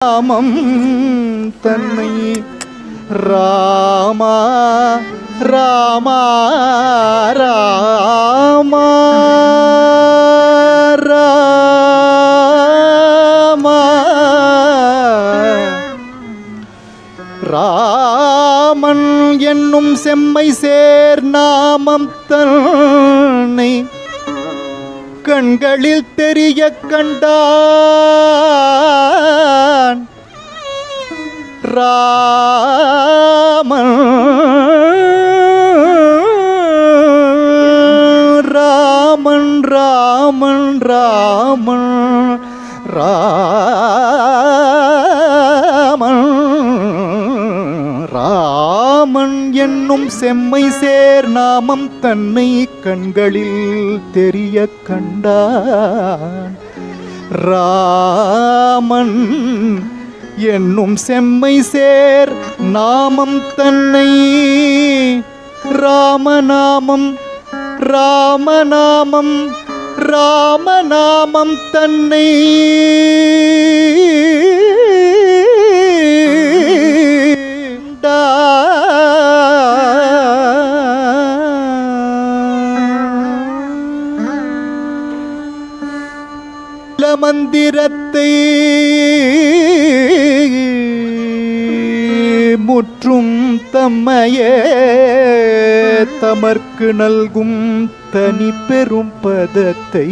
ராமம் தன்னை ராமா ராமா ராமா ராமா. ராமன் என்னும் செம்மை சேர் நாமம் தன்னை கண்களில் தெரிய கண்டா ராமன். ராமன் ராமன் ராமன். ராமன் ராமன் என்னும் செம்மை சேர் நாமம் தன்னை கண்களில் தெரிய கண்டான். ராமன் என்னும் செம்மை சேர் நாமம் தன்னை. ராமநாமம் ராமநாமம் ராமநாமம் தன்னை. மந்திரத்தை முற்றும் தம்மையே தமர்க்கு நல்கும் தனி பெரும் பதத்தை.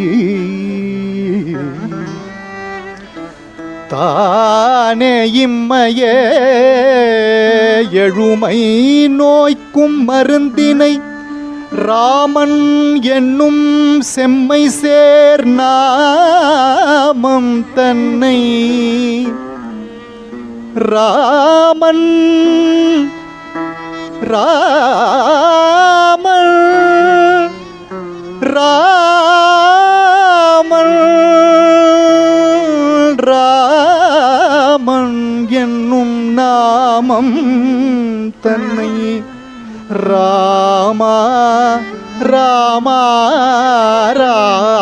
தானே இம்மையே எழுமை நோய்க்கும் மருந்தினை ராமன் என்னும் செம்மை சேர் நாமம் தன்னை. ராமன். ராமன். ராமன். ராமன் என்னும் நாமம் தன்னை. ராமா ராமா ரா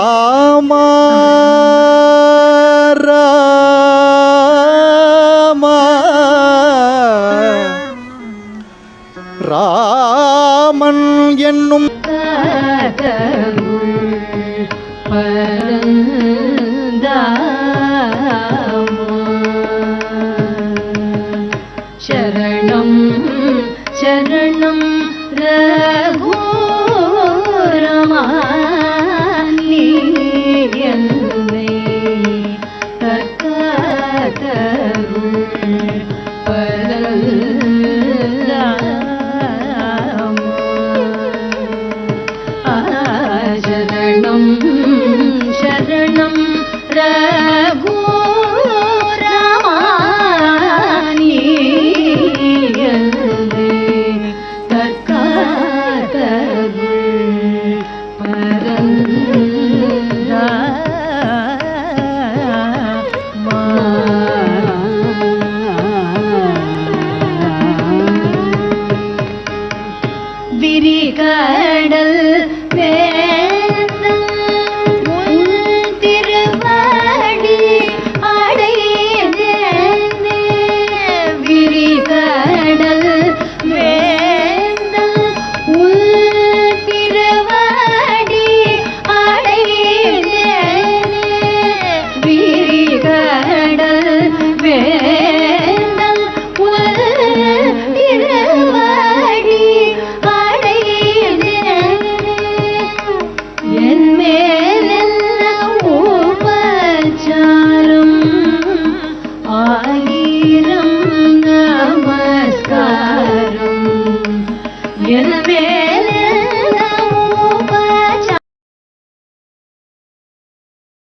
Cheddar. கடல் வேந்தன் எனவே